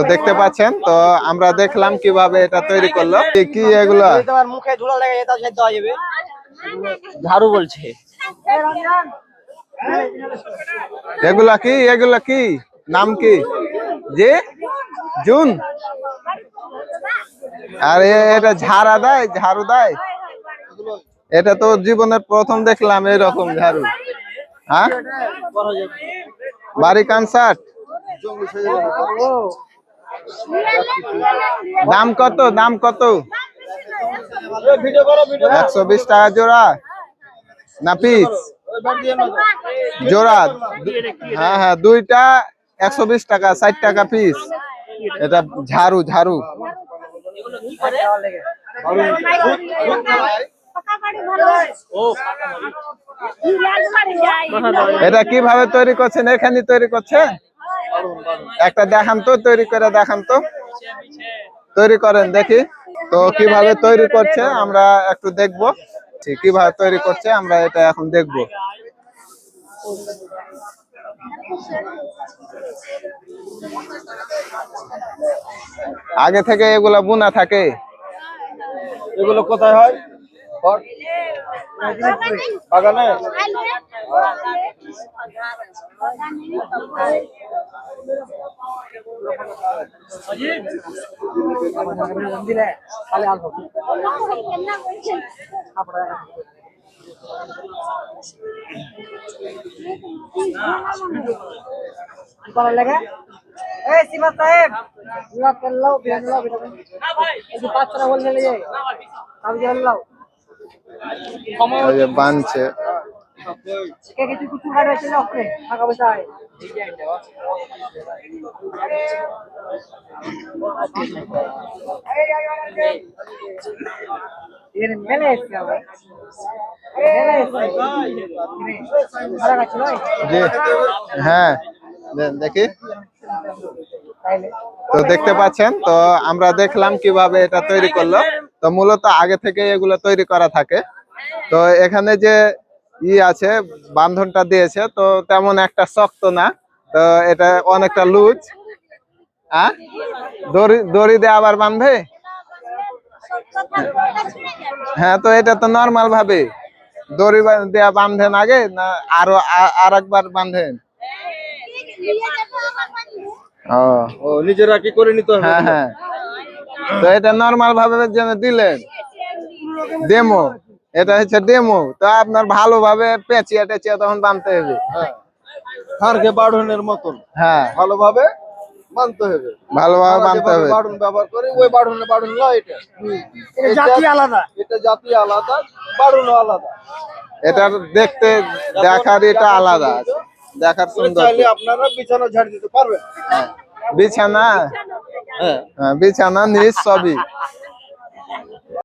তো দেখতে পাচ্ছেন তো আমরা দেখলাম কীভাবে এটা তৈরি করল। কি- এগুলো? মুখে ধুলা লেগে যেতে সেদ্ধ হয়ে যাবে। ঝাড়ু বলছে। এগুলা কি? এগুলা কি? নাম কি? যে জুন? আর এটা ঝাড়া দেয় ঝাড়ু দেয়? এটা তো জীবনের প্রথম দেখলাম এরকম ঝাড়ু। হ্যাঁ? বাড়ি কনসার্ট দাম কত? দাম কত? একশো বিশ টাকা জোড়া। না পিস জোড়া? হ্যাঁ হ্যাঁ দুইটা একশো বিশ টাকা, ষাট টাকা পিস এটা ঝাড়ু ঝাড়ু। এটা কীভাবে তৈরি করছেন? এখানে তৈরি করছেন একটা দেখান তো তৈরি করে দেখান তো। তৈরি করেন দেখি। তো কীভাবে তৈরি করছে আমরা একটু দেখব। ঠিক, কীভাবে তৈরি করছে আমরা এটা এখন দেখব। আগে থেকে এগুলা বুনা থাকে। এগুলো কোথায় হয়? বাগানে? लगा ए सीमा साहेब पूरा कर लो बिहान लो बेटा हाँ भाई। ये पाँच तरह बोल ले अब जल लो ये बाँध छे। হ্যাঁ দেখি। তো দেখতে পাচ্ছেন, তো আমরা দেখলাম কীভাবে এটা তৈরি করল। তো মূলত আগে থেকে এগুলো তৈরি করা থাকে। তো এখানে যে ই আছে বান্ধনটা দিয়েছে তো তেমন একটা শক্ত না তো এটা অনেকটা লুজ। হ্যাঁ দড়ি দড়ি দিয়ে আবার বাঁধে হ্যাঁ তো এটা তো নর্মাল ভাবে। দড়ি দেয়া বাঁধেন আগে না আরও আ- আর একবার বাঁধেন? ও। ও নিজেরা কি করে নিতে হ্যাঁ হ্যাঁ। তো এটা নর্মাল ভাবে যেন দিলেন। ডেমো এটা হচ্ছে ডেমো তো আপনার ভালোভাবে পেঁচিয়ে টেচিয়ে তখন বানতে হবে। হ্যাঁ। হাড়কে বাড়নের মতন। হ্যাঁ। ভালোভাবে হবে। ভালোভাবে বানতে হবে। বাড়ন ব্যবহার করি ওই বাড়নে বাড়ন নয় এটা। এটা জাতি আলাদা। এটা জাতি আলাদা বাড়নও আলাদা। এটা দেখতে দেখার এটা আলাদা দেখার সুন্দর। চাইলে আপনারা বিছানা ঝাড় দিতে পারবেন। বিছানা? হ্যাঁ। হ্যাঁ, বিছানা নিচ সবই